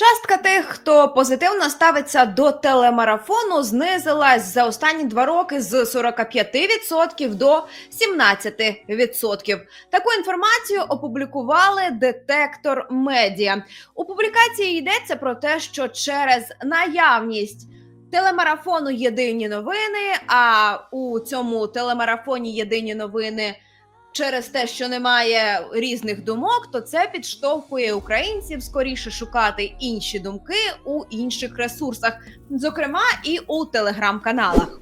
Частка тих, хто позитивно ставиться до телемарафону, знизилась за останні два роки з 45% до 17%. Таку інформацію опублікували детектор медіа. У публікації йдеться про те, що через наявність телемарафону Єдині новини, а у цьому телемарафоні Єдині новини. Через те, що немає різних думок, то це підштовхує українців скоріше шукати інші думки у інших ресурсах, зокрема і у телеграм-каналах.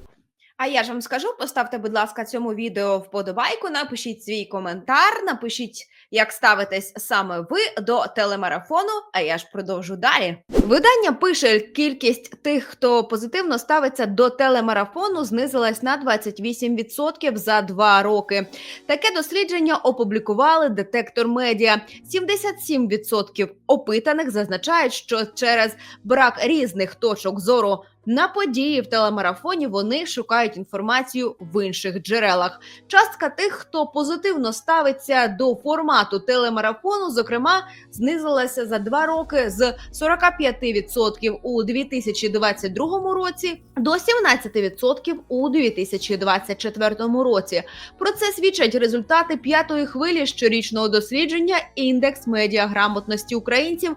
А я ж вам скажу: поставте, будь ласка, цьому відео вподобайку, напишіть свій коментар, напишіть, як ставитесь саме ви до телемарафону. А я ж продовжу далі. Видання пише, кількість тих, хто позитивно ставиться до телемарафону, знизилась на 28% за два роки. Таке дослідження опублікували детектор медіа. 77% опитаних зазначають, що через брак різних точок зору на події в телемарафоні вони шукають інформацію в інших джерелах. Частка тих, хто позитивно ставиться до формату телемарафону, зокрема, знизилася за два роки з 45% у 2022 році до 17% у 2024 році. Про це свідчать результати п'ятої хвилі щорічного дослідження індекс медіаграмотності українців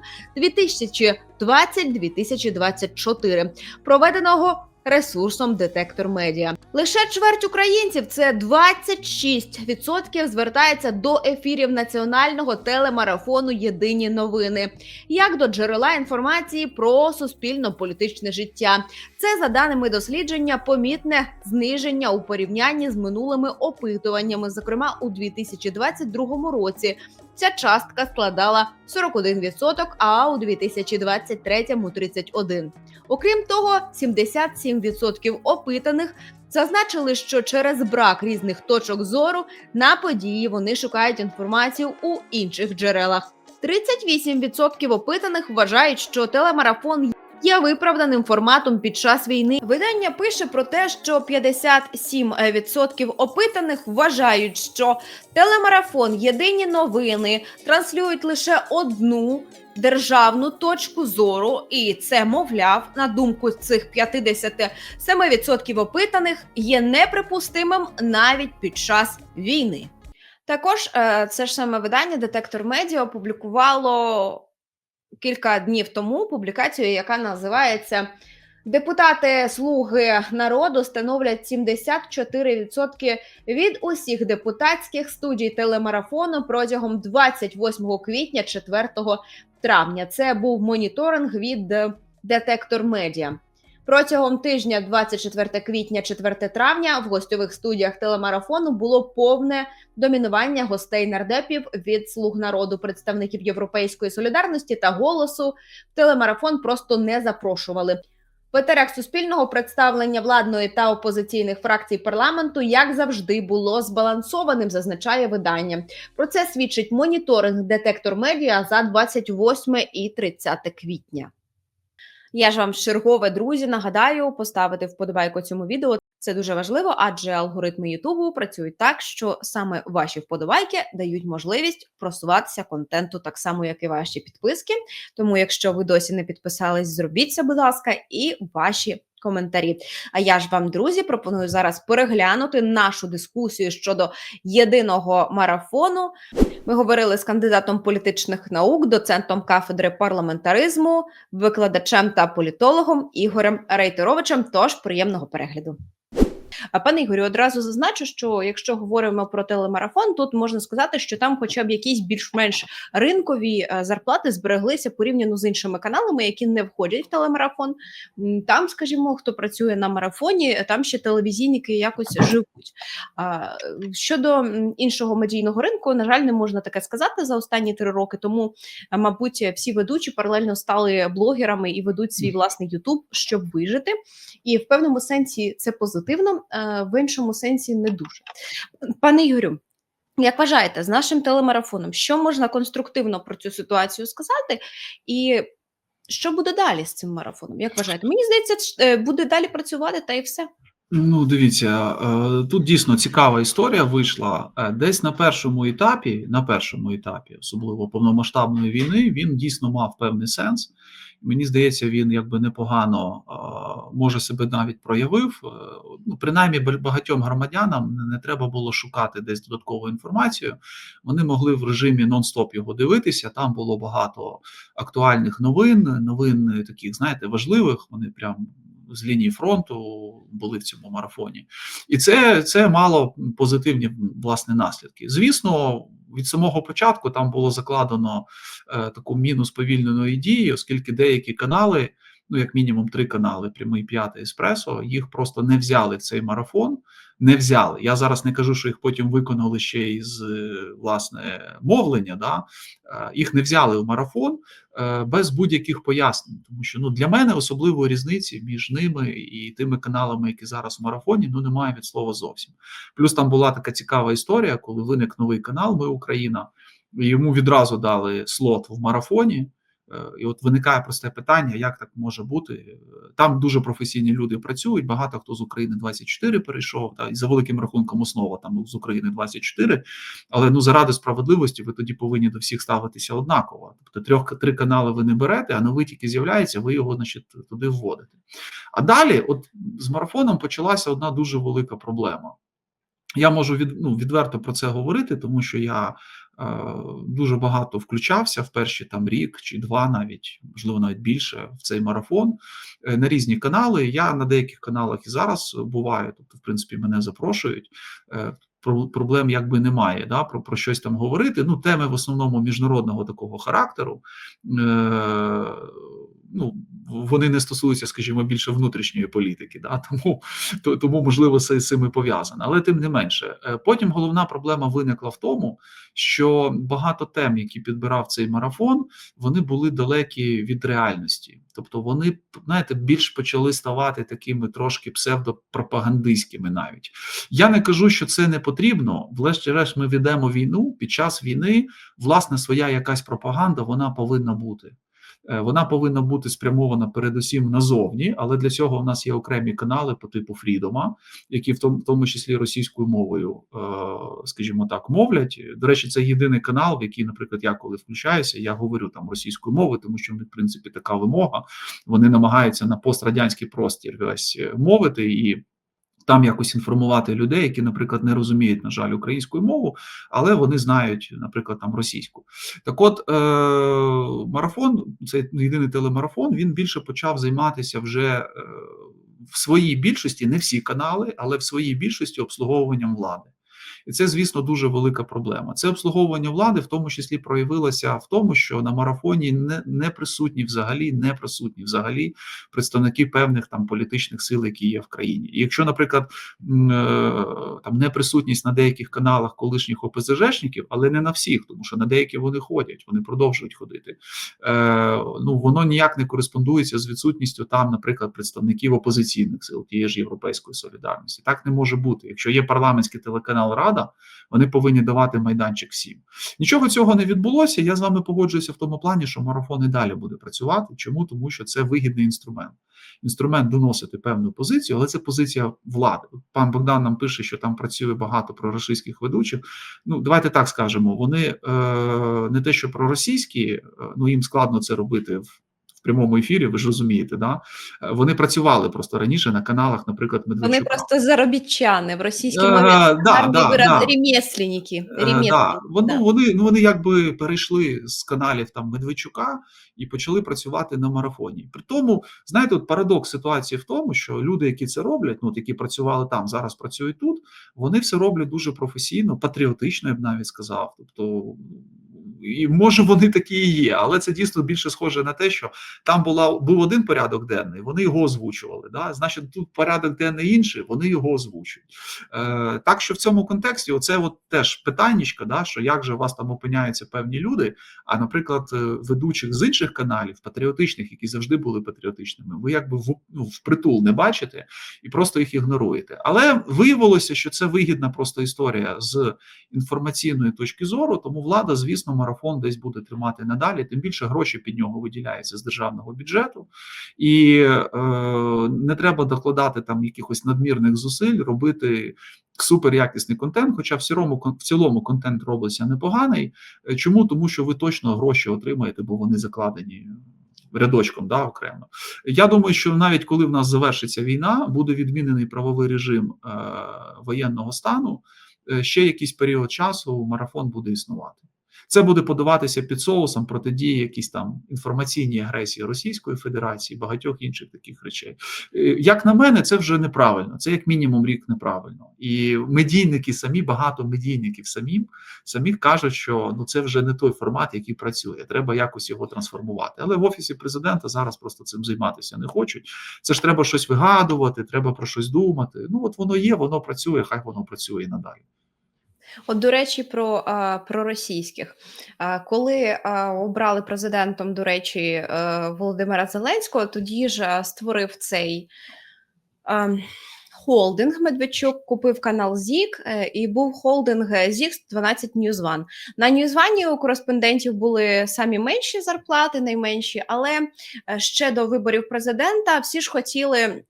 2020-2024, проведеного ресурсом Детектор Медіа. Лише чверть українців, це 26%, звертається до ефірів національного телемарафону Єдині новини як до джерела інформації про суспільно-політичне життя. Це за даними дослідження помітне зниження у порівнянні з минулими опитуваннями. Зокрема, у 2022 році ця частка складала 41%, а у 2023 – 31%. Окрім того, 77% опитаних зазначили, що через брак різних точок зору на події вони шукають інформацію у інших джерелах. 38% опитаних вважають, що телемарафон є виправданим форматом під час війни. Видання пише про те, що 57% опитаних вважають, що телемарафон єдині новини транслюють лише одну державну точку зору, і це, мовляв, на думку цих 57% опитаних, є неприпустимим навіть під час війни. Також е, це ж саме видання Детектор Медіа опублікувало кілька днів тому публікацію, яка називається Депутати Слуги народу становлять 74% від усіх депутатських студій телемарафону протягом 28 квітня 4 травня. Це був моніторинг від Детектор Медіа. Протягом тижня, 24 квітня, 4 травня, в гостьових студіях телемарафону було повне домінування гостей нардепів від слуг народу, представників Європейської солідарності та голосу. Телемарафон просто не запрошували. В етерах суспільного представлення владної та опозиційних фракцій парламенту, як завжди, було збалансованим, зазначає видання. Про це свідчить моніторинг детектор медіа за 28 і 30 квітня. Я ж вам чергове, друзі, нагадаю поставити вподобайку цьому відео. Це дуже важливо, адже алгоритми Ютубу працюють так, що саме ваші вподобайки дають можливість просуватися контенту так само, як і ваші підписки. Тому, якщо ви досі не підписались, зробіть це, будь ласка, і ваші коментарі. А я ж вам, друзі, пропоную зараз переглянути нашу дискусію щодо єдиного марафону. Ми говорили з кандидатом політичних наук, доцентом кафедри парламентаризму, викладачем та політологом Ігорем Рейтеровичем. Тож приємного перегляду. А пане Ігорю, одразу зазначу, що якщо говоримо про телемарафон, тут можна сказати, що там, хоча б якісь більш-менш ринкові е, зарплати збереглися порівняно з іншими каналами, які не входять в телемарафон. Там, скажімо, хто працює на марафоні, там ще телевізійники якось живуть. Щодо іншого медійного ринку, на жаль, не можна таке сказати за останні три роки. Тому, е, мабуть, всі ведучі паралельно стали блогерами і ведуть свій власний Ютуб, щоб вижити. І в певному сенсі це позитивно, в іншому сенсі не дуже. Пане Ігорю, як вважаєте, з нашим телемарафоном, що можна конструктивно про цю ситуацію сказати? І що буде далі з цим марафоном? Як вважаєте? Мені здається, е, буде далі працювати та і все. Ну, дивіться, е, тут дійсно цікава історія вийшла. Е, Десь на першому етапі, на першому етапі, особливо повномасштабної війни, він дійсно мав певний сенс. Мені здається, він якби непогано е, може себе навіть проявив. Ну, принаймні, багатьом громадянам не треба було шукати десь додаткову інформацію. Вони могли в режимі нон-стоп його дивитися. Там було багато актуальних новин, новин таких, знаєте, важливих. Вони прям з лінії фронту були в цьому марафоні, і це, це мало позитивні власне наслідки. Звісно, від самого початку там було закладено е, таку міну сповільненої дії, оскільки деякі канали, ну як мінімум три канали, прямий п'ятий еспресо, їх просто не взяли цей марафон. Не взяли. Я зараз не кажу, що їх потім виконали ще із е, власне мовлення. Да? Е, Їх не взяли в марафон е, без будь-яких пояснень, тому що ну для мене особливої різниці між ними і тими каналами, які зараз в марафоні, ну немає від слова зовсім. Плюс там була така цікава історія, коли виник новий канал Ми Україна, і йому відразу дали слот в марафоні. Е, І от виникає просте питання, як так може бути. Е, Там дуже професійні люди працюють. Багато хто з України 24 перейшов, та і за великим рахунком основа там з України 24. Але ну заради справедливості ви тоді повинні до всіх ставитися однаково. Тобто трьох три канали ви не берете, а новий тільки з'являється, ви його значить туди вводите. А далі, от з марафоном почалася одна дуже велика проблема. Я можу від, ну, відверто про це говорити, тому що я дуже багато включався в перші там рік чи два, навіть можливо навіть більше в цей марафон е, на різні канали. Я на деяких каналах і зараз буваю, тобто, в принципі, мене запрошують. Е, про- проблем якби немає, да, про, про щось там говорити. Ну, теми в основному міжнародного такого характеру. Е, ну, вони не стосуються, скажімо, більше внутрішньої політики, да, тому, то, тому можливо, це з цим і пов'язано. Але тим не менше, Е, потім головна проблема виникла в тому, що багато тем, які підбирав цей марафон, вони були далекі від реальності. Тобто вони, знаєте, більш почали ставати такими трошки псевдопропагандистськими навіть. Я не кажу, що це не потрібно. Врешті-решт, ми ведемо війну. Під час війни, власне, своя якась пропаганда вона повинна бути. Е, Вона повинна бути спрямована передусім назовні, але для цього в нас є окремі канали по типу Фрідома, які в тому, в тому числі російською мовою, е, скажімо так, мовлять. До речі, це єдиний канал, в який, наприклад, я коли включаюся, я говорю там російською мовою, тому що в принципі, така вимога. Вони намагаються на пострадянський простір весь е, мовити і. Там якось інформувати людей, які, наприклад, не розуміють, на жаль, українську мову, але вони знають, наприклад, там російську. Так, от е, марафон, цей єдиний телемарафон, він більше почав займатися вже е, в своїй більшості, не всі канали, але в своїй більшості обслуговуванням влади. І це, звісно, дуже велика проблема. Це обслуговування влади, в тому числі, проявилося в тому, що на марафоні не, не присутні взагалі, не присутні взагалі представники певних там політичних сил, які є в країні. І якщо, наприклад, е, там не присутність на деяких каналах колишніх ОПЗЖшників, але не на всіх, тому що на деякі вони ходять, вони продовжують ходити. Е, ну воно ніяк не кореспондується з відсутністю там, наприклад, представників опозиційних сил тієї ж європейської солідарності. Так не може бути. Якщо є парламентський телеканал Рада, вони повинні давати майданчик всім. Нічого цього не відбулося. Я з вами погоджуюся в тому плані, що марафон і далі буде працювати. Чому? Тому що це вигідний інструмент. Інструмент доносити певну позицію, але це позиція влади. Пан Богдан нам пише, що там працює багато проросійських ведучих. Ну, давайте так скажемо. Вони е, не те, що проросійські, е, ну їм складно це робити в. В прямому ефірі, ви ж розумієте, да Е, вони працювали просто раніше на каналах, наприклад, Медведчука. Вони просто заробітчани в російській Е, мові. да, да, да. ремесленники. Е, Да. Вони, да. вони, вони якби перейшли з каналів там Медведчука і почали працювати на марафоні. При тому, знаєте, от парадокс ситуації в тому, що люди, які це роблять, ну от які працювали там, зараз працюють тут, вони все роблять дуже професійно, патріотично, я б навіть сказав. Тобто, і може вони такі і є, але це дійсно більше схоже на те, що там була був один порядок денний, вони його озвучували. Да? Значить, тут порядок денний інший, вони його озвучують. Е, так що в цьому контексті, оце от теж питаннячка, да, що як же у вас там опиняються певні люди, а наприклад, е, ведучих з інших каналів, патріотичних, які завжди були патріотичними, ви якби в, ну, впритул не бачите і просто їх ігноруєте. Але виявилося, що це вигідна просто історія з інформаційної точки зору, тому влада, звісно, марафон десь буде тримати надалі. Тим більше гроші під нього виділяються з державного бюджету, і е, не треба докладати там якихось надмірних зусиль, робити суперякісний контент. Хоча в цілому в цілому контент робиться непоганий. Е, Чому? Тому що ви точно гроші отримаєте, бо вони закладені рядочком, да, окремо. Я думаю, що навіть коли в нас завершиться війна, буде відмінений правовий режим е, воєнного стану. е, Ще якийсь період часу марафон буде існувати. Це буде подаватися під соусом протидії якісь там інформаційній агресії Російської Федерації, багатьох інших таких речей. Е, Як на мене, це вже неправильно. Це як мінімум рік неправильно. І медійники самі, багато медійників самим самі кажуть, що ну це вже не той формат, який працює. Треба якось його трансформувати. Але в офісі президента зараз просто цим займатися не хочуть. Це ж треба щось вигадувати, треба про щось думати. Ну от воно є, воно працює, хай воно працює і надалі. От, до речі, про, про російських. Коли обрали президентом, до речі, е, Володимира Зеленського, тоді ж створив цей холдинг Медведчук, купив канал ЗІК, е, і був холдинг ЗІК 12 News One. На One у кореспондентів були самі менші зарплати, найменші, але е, ще до виборів президента всі ж хотіли.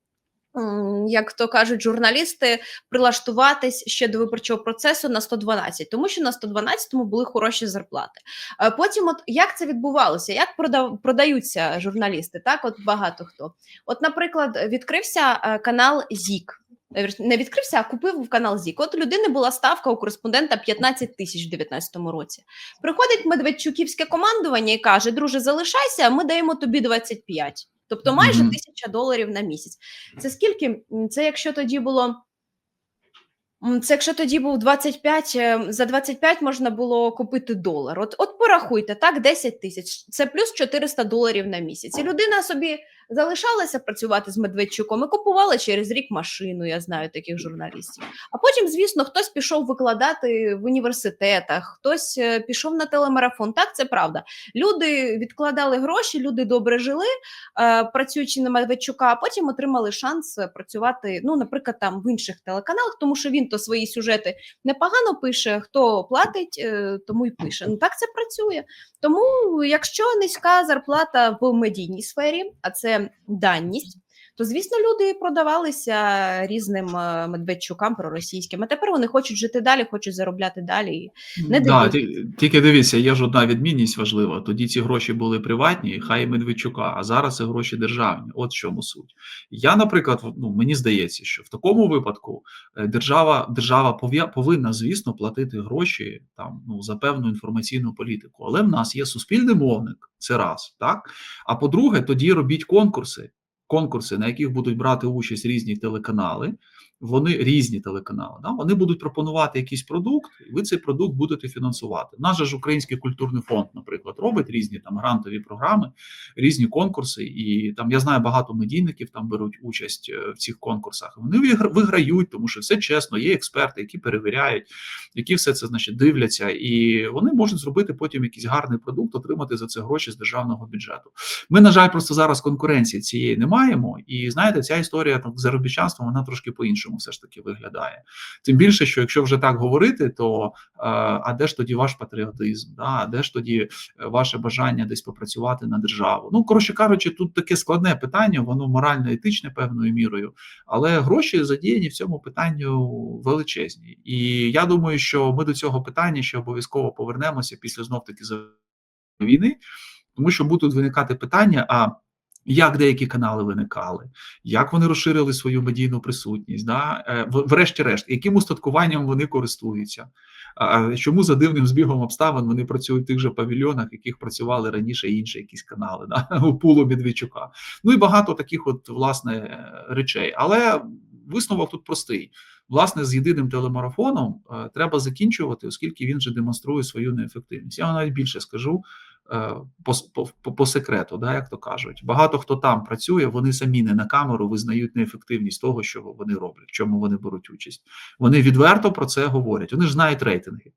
Як то кажуть журналісти, прилаштуватись ще до виборчого процесу на 112, тому що на 112-му були хороші зарплати. Е, Потім, от як це відбувалося? Як продаються журналісти? Так, от багато хто. От, наприклад, відкрився е, канал ЗІК. Е, Не відкрився, а купив в канал ЗІК. От у людини була ставка у кореспондента 15 тисяч в 2019 році. Приходить Медведчуківське командування і каже: друже, залишайся, ми даємо тобі 25. Тобто майже тисяча доларів на місяць. Це скільки? Це якщо тоді було. Це якщо тоді був 25, е, за 25 можна було купити долар. От, от порахуйте, так, 10 тисяч. Це плюс 400 доларів на місяць. І людина собі залишалася працювати з Медведчуком і купувала через рік машину. Я знаю таких журналістів. А потім, звісно, хтось пішов викладати в університетах, хтось е, пішов на телемарафон. Так, це правда. Люди відкладали гроші, люди добре жили, е, працюючи на Медведчука, а потім отримали шанс працювати, ну, наприклад, там в інших телеканалах, тому що він то свої сюжети непогано пише. Хто платить, е, тому й пише. Ну так це працює. Тому, якщо низька зарплата в медійній сфері, а це даність. То звісно, люди продавалися різним е, медведчукам проросійським. А тепер вони хочуть жити далі, хочуть заробляти далі. Не да, тільки дивіться, є ж одна відмінність важлива. Тоді ці гроші були приватні, хай і Медведчука, а зараз це гроші державні. От в чому суть. Я, наприклад, ну мені здається, що в такому випадку е, держава держава повинна, звісно, платити гроші там ну за певну інформаційну політику. Але в нас є суспільний мовник, це раз, так. А по-друге, тоді робіть конкурси. Конкурси, на яких будуть брати участь різні телеканали, вони різні телеканали. Да? Вони будуть пропонувати якийсь продукт, і ви цей продукт будете фінансувати. Наш же ж Український культурний фонд, наприклад, робить різні там грантові програми, різні конкурси. І там я знаю багато медійників там беруть участь е, в цих конкурсах. Вони вигра- виграють, тому що все чесно. Є експерти, які перевіряють, які все це значить дивляться, і вони можуть зробити потім якийсь гарний продукт, отримати за це гроші з державного бюджету. Ми, на жаль, просто зараз конкуренції цієї не маємо. І знаєте, ця історія там з заробітчанством вона трошки по-іншому все ж таки виглядає. Тим більше, що якщо вже так говорити, то е, а де ж тоді ваш патріотизм? Да? А де ж тоді е, ваше бажання десь попрацювати на державу? Ну, коротше кажучи, тут таке складне питання, воно морально-етичне певною мірою, але гроші задіяні в цьому питанню величезні. І я думаю, що ми до цього питання ще обов'язково повернемося після знов таки війни, тому що будуть виникати питання. а як деякі канали виникали, як вони розширили свою медійну присутність, да? е, врешті-решт, яким устаткуванням вони користуються, чому за дивним збігом обставин вони працюють в тих же павільйонах, в яких працювали раніше інші якісь канали, да? у пулу Медведчука. Ну і багато таких, от власне, речей. Але висновок тут простий. Власне, з єдиним телемарафоном е, треба закінчувати, оскільки він же демонструє свою неефективність. Я вам навіть більше скажу по, по, по, по секрету, да, як то кажуть. Багато хто там працює, вони самі не на камеру визнають неефективність того, що вони роблять, в чому вони беруть участь. Вони відверто про це говорять. Вони ж знають рейтинги.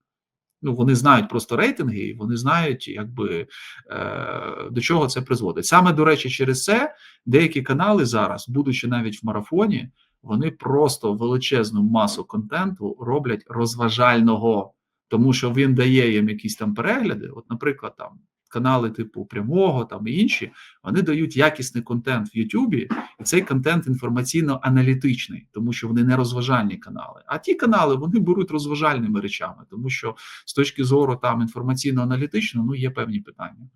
Ну, вони знають просто рейтинги, і вони знають, якби е, до чого це призводить. Саме до речі, через це деякі канали зараз, будучи навіть в марафоні, вони просто величезну масу контенту роблять розважального. тому що він дає їм якісь там перегляди. От, наприклад, там канали типу прямого там і інші, вони дають якісний контент в Ютубі, і цей контент інформаційно-аналітичний, тому що вони не розважальні канали. А ті канали вони беруть розважальними речами, тому що з точки зору там інформаційно-аналітично ну є певні питання.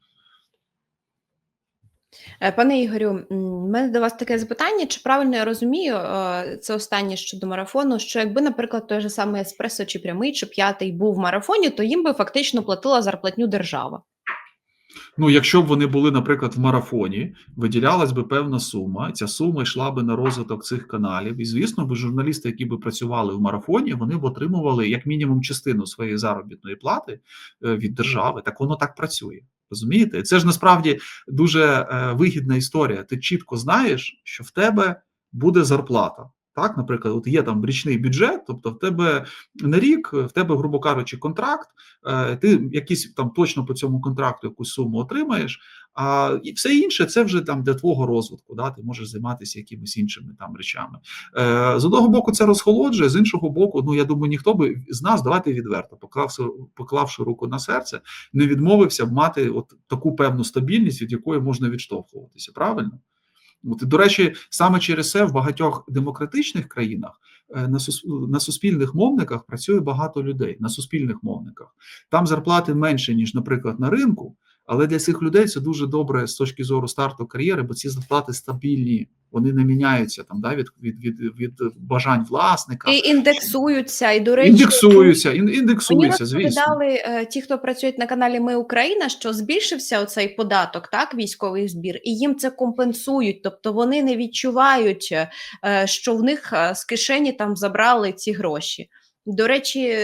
Е, Пане Ігорю, в мене до вас таке запитання. Чи правильно я розумію, е, це останнє щодо марафону, що якби, наприклад, той же самий еспресо чи прямий, чи п'ятий був в марафоні, то їм би фактично платила зарплатню держава. Ну, якщо б вони були, наприклад, в марафоні, виділялась би певна сума. Ця сума йшла би на розвиток цих каналів. І звісно, би журналісти, які би працювали в марафоні, вони б отримували як мінімум частину своєї заробітної плати е, від держави. Так воно так працює. Розумієте? Це ж насправді дуже е, вигідна історія. Ти чітко знаєш, що в тебе буде зарплата. Так, наприклад, от є там річний бюджет, тобто в тебе на рік, в тебе, грубо кажучи, контракт, е, ти якийсь там точно по цьому контракту якусь суму отримаєш, а і все інше це вже там для твого розвитку. Да, ти можеш займатися якимись іншими там речами. Е, З одного боку, це розхолоджує, з іншого боку, ну я думаю, ніхто би з нас, давайте відверто, поклавши, поклавши руку на серце, не відмовився б мати от таку певну стабільність, від якої можна відштовхуватися. Правильно? До речі, саме через це в багатьох демократичних країнах е, на суспільних мовниках працює багато людей на суспільних мовниках. Там зарплати менше, ніж, наприклад, на ринку, але для цих людей це дуже добре з точки зору старту кар'єри, бо ці зарплати стабільні, вони не міняються там да, від, від, від, від бажань власника, І індексуються, і до речі, індексуються, ін- Мені індексуються, звісно. розповідали е, ті, хто працюють на каналі Ми Україна, що збільшився оцей податок, так, військовий збір, і їм це компенсують. Тобто вони не відчувають, е, що в них е, з кишені там забрали ці гроші. До речі,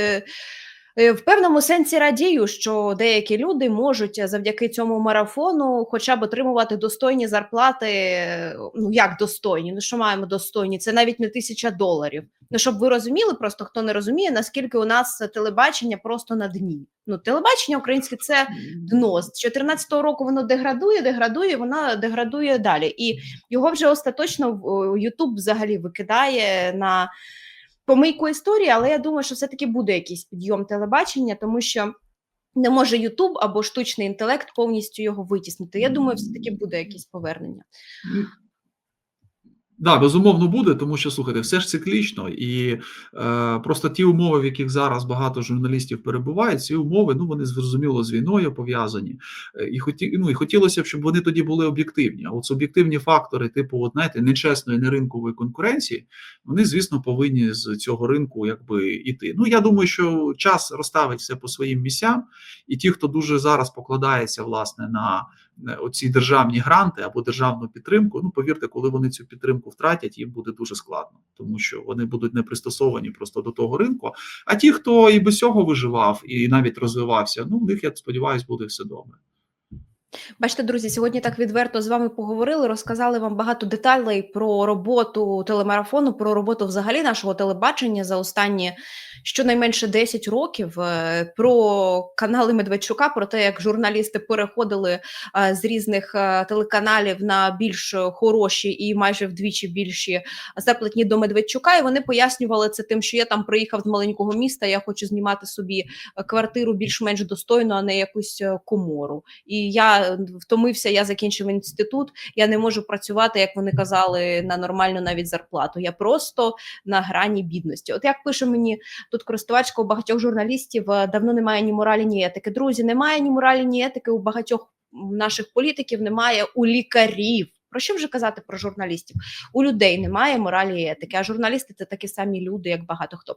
в певному сенсі радію, що деякі люди можуть е, завдяки цьому марафону хоча б отримувати достойні зарплати. е, Ну як достойні? Ну що маємо достойні? Це навіть не тисяча доларів. Ну, щоб ви розуміли, просто хто не розуміє, наскільки у нас телебачення просто на дні. Ну, телебачення українське це дно. З 14-го року воно деградує, деградує, воно деградує далі. І його вже остаточно Ютуб взагалі викидає на помийку історії, але я думаю, що все-таки буде якийсь підйом телебачення, тому що. Не може Ютуб або штучний інтелект повністю його витіснити. Я думаю, все-таки буде якесь повернення. Да, безумовно буде, тому що слухайте, все ж циклічно, і е, просто ті умови, в яких зараз багато журналістів перебувають, ці умови ну вони зрозуміло з війною пов'язані. Е, І хоті, ну і хотілося б, щоб вони тоді були об'єктивні. А от суб'єктивні фактори, типу, от, знаєте, нечесної неринкової конкуренції, вони, звісно, повинні з цього ринку якби іти. Ну я думаю, що час розставить все по своїм місцям, і ті, хто дуже зараз покладається власне на оці державні гранти або державну підтримку. Ну повірте, коли вони цю підтримку втратять, їм буде дуже складно, тому що вони будуть не пристосовані просто до того ринку. А ті, хто і без цього виживав і навіть розвивався, ну в них я сподіваюся, буде все добре. Бачите, друзі, сьогодні так відверто з вами поговорили, розказали вам багато деталей про роботу телемарафону, про роботу взагалі нашого телебачення за останні щонайменше 10 років, е, про канали Медведчука, про те, як журналісти переходили е, з різних е, телеканалів на більш хороші і майже вдвічі більші заплатні до Медведчука. І вони пояснювали це тим, що я там приїхав з маленького міста, я хочу знімати собі квартиру більш-менш достойну, а не якусь комору. І я втомився, я закінчив інститут. Я не можу працювати, як вони казали, на нормальну навіть зарплату. Я просто на грані бідності. От як пише мені тут користувачка у багатьох журналістів, е, давно немає ні моралі, ні етики. Друзі, немає ні моралі, ні етики у багатьох наших політиків, немає у лікарів. Про що вже казати про журналістів? У людей немає моралі і етики, а журналісти це такі самі люди, як багато хто.